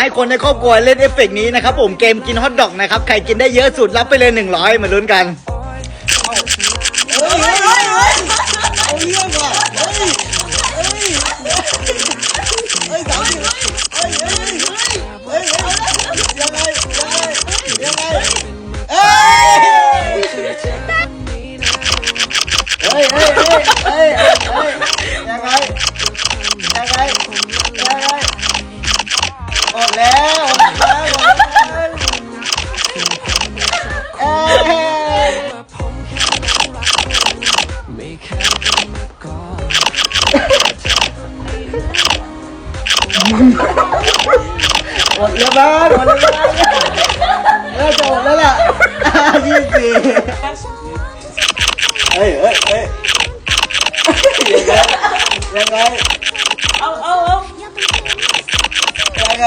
ให้คนในครอบครัวเล่นเอฟเฟกต์นี้นะครับผมเกมกินฮอทดอกนะครับใครกินได้เยอะสุดรับไปเลย100มาลุ้นกันเฮ้ยเฮ้ยเฮ้ย หมดแล้วบ้านหมดแล้วบ้านเออจะหมดแล้วล่ะยี่สิบเฮ้ยเฮ้ยเฮ้ยยังไงยังไงเอาเอาเอายังไง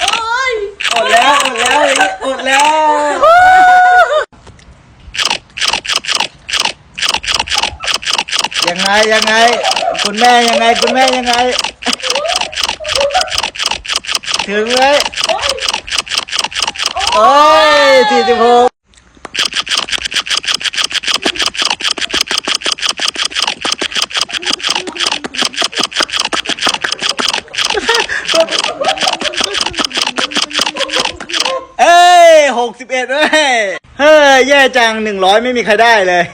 เอ้ยหมดแล้วหมดแล้วหมดแล้ว ยังไงยังไง คุณแม่ยังไง คุณแม่ยังไง ถึงเลยโอ้ยสี่สิบหกเอ้ยหกสิบเอ็ดเว้ย เฮ้ย แย่จังหนึ่งร้อยไม่มีใครได้เลย